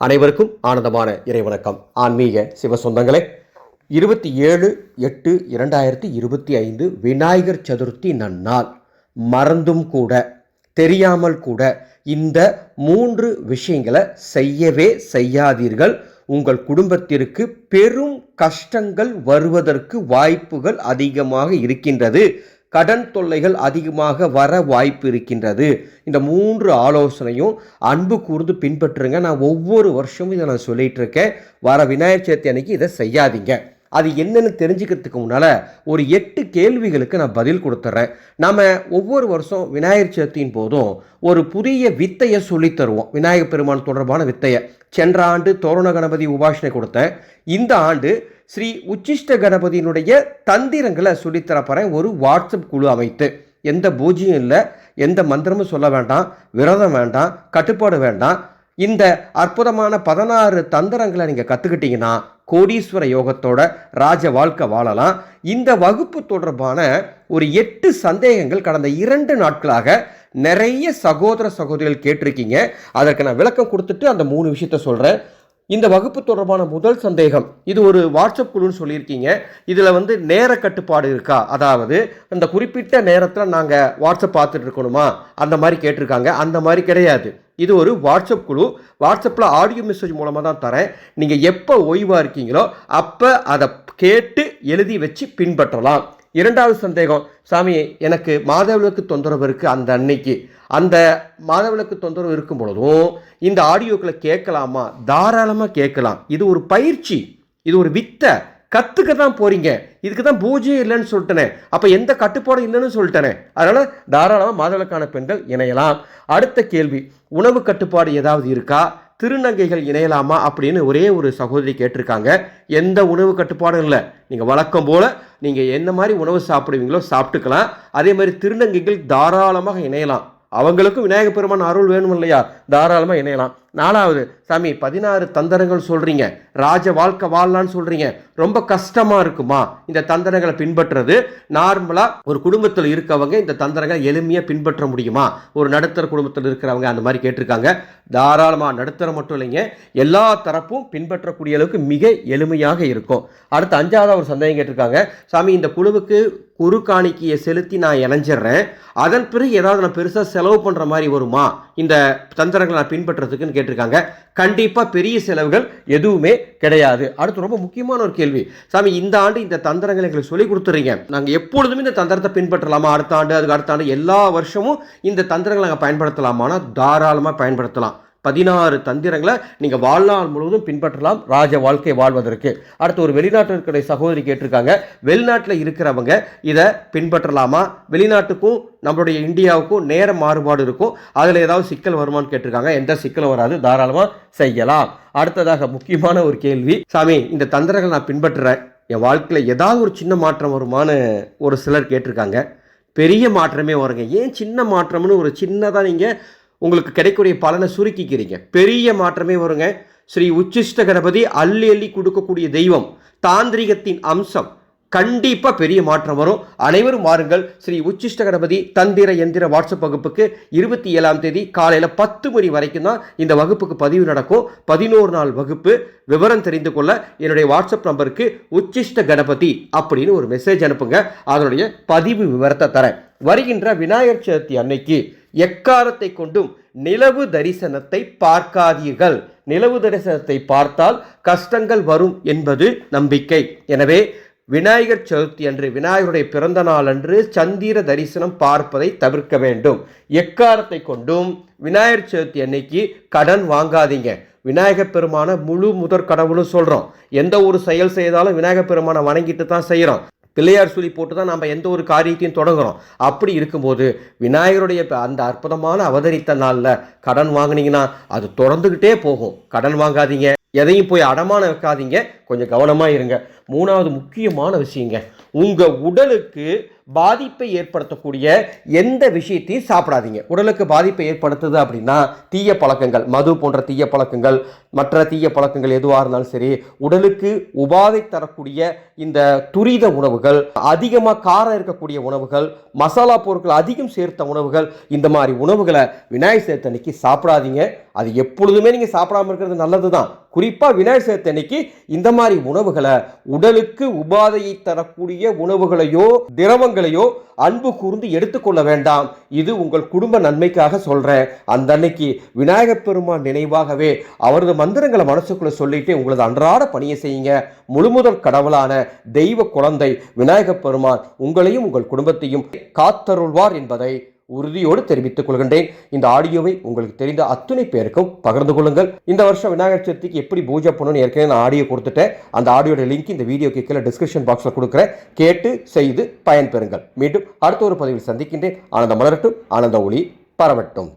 அனைவருக்கும் ஆனந்தமான இறைவணக்கம். ஆன்மீக சிவ சொந்தங்களே இருபத்தி ஏழு எட்டு இரண்டாயிரத்தி இருபத்தி ஐந்து விநாயகர் சதுர்த்தி நன்னாள். மறந்தும் கூட தெரியாமல் கூட இந்த மூன்று விஷயங்களை செய்யவே செய்யாதீர்கள். உங்கள் குடும்பத்திற்கு பெரும் கஷ்டங்கள் வருவதற்கு வாய்ப்புகள் அதிகமாக இருக்கின்றது. கடன் தொல்லைகள் அதிகமாக வர வாய்ப்பு இருக்கின்றது இந்த மூன்று ஆலோசனையும் அன்பு கூர்ந்து பின்பற்றுங்க. நான் ஒவ்வொரு வருஷமும் இதை நான் சொல்லிட்டு இருக்கேன் வர விநாயகர் சதுர்த்தி அன்னைக்கு இதை செய்யாதீங்க. அது என்னன்னு தெரிஞ்சுக்கிறதுக்கு முன்னால் ஒரு எட்டு கேள்விகளுக்கு நான் பதில் கொடுத்துட்றேன் நம்ம ஒவ்வொரு வருஷம் விநாயகர் சதுர்த்தியின் போதும் ஒரு புதிய வித்தையை சொல்லித்தருவோம் விநாயகர் பெருமான் தொடர்பான வித்தையை. சென்ற ஆண்டு தோரண கணபதி உபாசனை கொடுத்தேன். இந்த ஆண்டு ஸ்ரீ உச்சிஷ்ட கணபதியினுடைய தந்திரங்களை சொல்லித்தரப்போகிறேன் ஒரு வாட்ஸ்அப் குழு அமைத்து. எந்த பூஜ்யம் இல்லை எந்த மந்திரமும் சொல்ல வேண்டாம் விரதம் வேண்டாம் கட்டுப்பாடு வேண்டாம். இந்த அற்புதமான பதினாறு தந்திரங்களை நீங்கள் கற்றுக்கிட்டீங்கன்னா கோடீஸ்வர யோகத்தோட ராஜ வாழ்க்கை வாழலாம். இந்த வகுப்பு தொடர்பான ஒரு எட்டு சந்தேகங்கள் கடந்த இரண்டு நாட்களாக நிறைய சகோதர சகோதரிகள் கேட்டிருக்கீங்க. அதற்கு நான் விளக்கம் கொடுத்துட்டு அந்த மூணு விஷயத்த சொல்கிறேன் இந்த வகுப்பு தொடர்பான முதல் சந்தேகம். இது ஒரு வாட்ஸ்அப் குழுன்னு சொல்லியிருக்கீங்க. இதில் வந்து நேர கட்டுப்பாடு இருக்கா? அதாவது அந்த குறிப்பிட்ட நேரத்தில் நாங்கள் வாட்ஸ்அப் பார்த்துட்டு இருக்கணுமா? அந்த மாதிரி கேட்டிருக்காங்க. அந்த மாதிரி கிடையாது. இது ஒரு வாட்ஸ்அப் குழு. வாட்ஸ்அப்பில் ஆடியோ மெசேஜ் மூலமாக தான் தரேன். நீங்கள் எப்போ ஓய்வாக இருக்கீங்களோ அப்போ அதை கேட்டு எழுதி வச்சு பின்பற்றலாம். இரண்டாவது சந்தேகம் சாமி எனக்கு மாதவிளக்கு தொந்தரவு இருக்குது அந்த அன்னைக்கு. அந்த மாதவிளக்கு தொந்தரவு இருக்கும் பொழுதும் இந்த ஆடியோக்களை கேட்கலாமா? தாராளமாக கேட்கலாம். இது ஒரு பயிற்சி. இது ஒரு வித்தை. கற்றுக்க தான் போகிறீங்க இதுக்கு தான் பூஜையே இல்லைன்னு சொல்லிட்டேனே. அப்போ எந்த கட்டுப்பாடும் இல்லைன்னு சொல்லிட்டேனே. அதனால் தாராளமாக மாதவிளக்கான பெண்கள் இணையலாம். அடுத்த கேள்வி உணவு கட்டுப்பாடு ஏதாவது இருக்கா? திருநங்கைகள் இணையலாமா அப்படின்னு ஒரே ஒரு சகோதரி கேட்டிருக்காங்க. எந்த உணவு கட்டுப்பாடும் இல்லை. நீங்கள் வழக்கம் போல் நீங்கள் என்ன மாதிரி உணவு சாப்பிடுவீங்களோ சாப்பிட்டுக்கலாம். அதே மாதிரி திருநங்கைகள் தாராளமாக இணையலாம். அவங்களுக்கும் விநாயகப் பெருமான் அருள் வேணும் இல்லையா? தாராளமாக இணையலாம். நாலாவது சாமி பதினாறு தந்திரங்கள் சொல்கிறீங்க ராஜ வாழ்க்கை வாழலான்னு சொல்கிறீங்க ரொம்ப கஷ்டமாக இருக்குமா இந்த தந்திரங்களை பின்பற்றுறது நார்மலாக ஒரு குடும்பத்தில் இருக்கவங்க இந்த தந்திரங்களை எளிமையாக பின்பற்ற முடியுமா? ஒரு நடுத்தர குடும்பத்தில் இருக்கிறவங்க அந்த மாதிரி கேட்டிருக்காங்க. தாராளமாக நடுத்தர மட்டும் இல்லைங்க. எல்லா தரப்பும் பின்பற்றக்கூடிய அளவுக்கு மிக எளிமையாக இருக்கும். அடுத்து அஞ்சாவது ஒரு சந்தேகம் கேட்டிருக்காங்க. சாமி இந்த குழுவுக்கு குரு காணிக்கையை செலுத்தி நான் இணைஞ்சிடுறேன். அதன் பிறகு ஏதாவது நான் பெருசாக செலவு பண்ணுற மாதிரி வருமா? இந்த தந்திரங்களை நான் பின்பற்றுறதுக்குன்னு கேட்டிருக்காங்க. கண்டிப்பாக பெரிய செலவுகள் எதுவுமே கிடையாது. அடுத்து ரொம்ப முக்கியமான ஒரு கேள்வி. சாமி இந்த ஆண்டு இந்த தந்திரங்களை எங்களுக்கு சொல்லி கொடுத்துறீங்க. நாங்கள் எப்பொழுதுமே இந்த தந்திரத்தை பின்பற்றலாமா? அடுத்த ஆண்டு அதுக்கு அடுத்த ஆண்டு எல்லா வருஷமும் இந்த தந்திரங்களை நாங்கள் பயன்படுத்தலாமானா தாராளமாக பயன்படுத்தலாம். பதினாறு தந்திரங்களை நீங்கள் வாழ்நாள் முழுவதும் பின்பற்றலாம். ராஜ வாழ்க்கை வாழ்வதற்கு. அடுத்து ஒரு வெளிநாட்டில் இருக்கிற சகோதரி கேட்டிருக்காங்க. வெளிநாட்டில் இருக்கிறவங்க இதை பின்பற்றலாமா? வெளிநாட்டுக்கும் நம்மளுடைய இந்தியாவுக்கும் நேர மாறுபாடு இருக்கும். அதில் ஏதாவது சிக்கல் வருமான்னு கேட்டிருக்காங்க. எந்த சிக்கலும் வராது. தாராளமாக செய்யலாம். அடுத்ததாக முக்கியமான ஒரு கேள்வி. சாமி இந்த தந்திரங்களை நான் பின்பற்றுறேன். என் வாழ்க்கையில் ஏதாவது ஒரு சின்ன மாற்றம் வருமான்னு ஒரு சிலர் கேட்டிருக்காங்க. பெரிய மாற்றமே வருங்க. ஏன் சின்ன மாற்றம்னு ஒரு சின்னதாக நீங்கள் உங்களுக்கு கிடைக்கக்கூடிய பலனை சுருக்கிக்கிறீங்க. பெரிய மாற்றமே வருங்க. ஸ்ரீ உச்சிஷ்ட கணபதி அள்ளி அள்ளி கொடுக்கக்கூடிய தெய்வம் தாந்திரிகத்தின் அம்சம். கண்டிப்பாக பெரிய மாற்றம் வரும். அனைவரும் வாருங்கள். ஸ்ரீ உச்சிஷ்ட கணபதி தந்திர எந்திர வாட்ஸ்அப் வகுப்புக்கு இருபத்தி ஏழாம் தேதி காலையில் பத்து மணி வரைக்கும் தான் இந்த வகுப்புக்கு பதிவு நடக்கும். பதினோரு நாள் வகுப்பு. விவரம் தெரிந்து கொள்ள என்னுடைய வாட்ஸ்அப் நம்பருக்கு உச்சிஷ்ட கணபதி அப்படின்னு ஒரு மெசேஜ் அனுப்புங்க. அதனுடைய பதிவு விவரத்தை தரேன். வருகின்ற விநாயகர் சதுர்த்தி அன்னைக்கு எக்காரத்தை கொண்டும் நிலவு தரிசனத்தை பார்க்காதீர்கள். நிலவு தரிசனத்தை பார்த்தால் கஷ்டங்கள் வரும் என்பது நம்பிக்கை. எனவே விநாயகர் சதுர்த்தி அன்று விநாயகருடைய பிறந்த நாள் அன்று சந்திர தரிசனம் பார்ப்பதை தவிர்க்க வேண்டும். எக்காரத்தை கொண்டும் விநாயகர் சதுர்த்தி அன்னைக்கு கடன் வாங்காதீங்க. விநாயகப் பெருமான முழு முதற் கடவுளும் சொல்கிறோம் எந்த ஒரு செயல் செய்தாலும் விநாயகப் பெருமானை வணங்கிட்டு தான் செய்கிறோம் பிள்ளையார் சொல்லி போட்டு தான் நம்ம எந்த ஒரு காரியத்தையும் தொடங்குறோம். அப்படி இருக்கும்போது விநாயகருடைய அந்த அற்புதமான அவதரித்த நாளில் கடன் வாங்குனீங்கன்னா அது தொடர்ந்துக்கிட்டே போகும். கடன் வாங்காதீங்க. எதையும் போய் அடமான வைக்காதீங்க. கொஞ்சம் கவனமாக இருங்க. மூணாவது முக்கியமான விஷயங்க. உங்கள் உடலுக்கு பாதிப்பை ஏற்படுத்தக்கூடிய எந்த விஷயத்தையும் சாப்பிடாதீங்க. உடலுக்கு பாதிப்பை ஏற்படுத்துது அப்படின்னா தீய பழக்கங்கள் மது போன்ற தீய பழக்கங்கள் மற்ற தீய பழக்கங்கள் எதுவாக இருந்தாலும் சரி உடலுக்கு உபாதை தரக்கூடிய இந்த துரித உணவுகள் அதிகமாக காரம் இருக்கக்கூடிய உணவுகள் மசாலா பொருட்கள் அதிகம் சேர்த்த உணவுகள் இந்த மாதிரி உணவுகளை விநாயகர் சேர்த்தன்னைக்கு சாப்பிடாதீங்க. அது எப்பொழுதுமே நீங்கள் சாப்பிடாம இருக்கிறது நல்லது தான் குறிப்பாக விநாயகர் சதுர்த்தி அன்னைக்கு இந்த மாதிரி உணவுகளை உடலுக்கு உபாதையை தரக்கூடிய உணவுகளையோ திரவங்களையோ அன்பு கூர்ந்து எடுத்துக்கொள்ள வேண்டாம். இது உங்கள் குடும்ப நன்மைக்காக சொல்கிறேன் அந்த அன்னைக்கு விநாயகர் பெருமான் நினைவாகவே அவரது மந்திரங்களை மனசுக்குள்ளே சொல்லிட்டு உங்களது அன்றாட பணியை செய்யுங்க. முழுமுதல் கடவுளான தெய்வ குழந்தை விநாயகப் பெருமான் உங்களையும் உங்கள் குடும்பத்தையும் காத்தருள்வார் என்பதை உறுதியோடு தெரிவித்துக் கொள்கின்றேன். இந்த ஆடியோவை உங்களுக்கு தெரிந்த அத்துணை பேருக்கும் பகிர்ந்து கொள்ளுங்கள். இந்த வருஷம் விநாயகர் சதுர்த்திக்கு எப்படி பூஜை பண்ணணும்னு ஏற்கனவே நான் ஆடியோ கொடுத்துட்டேன். அந்த ஆடியோட லிங்க் இந்த வீடியோக்கு கீழே டிஸ்கிரிப்ஷன் பாக்ஸில் கொடுக்குறேன். கேட்டு செய்து பயன்பெறுங்கள். மீண்டும் அடுத்த ஒரு பதிவில் சந்திக்கின்றேன். ஆனந்த மலரட்டும் ஆனந்த ஒளி பரவட்டும்.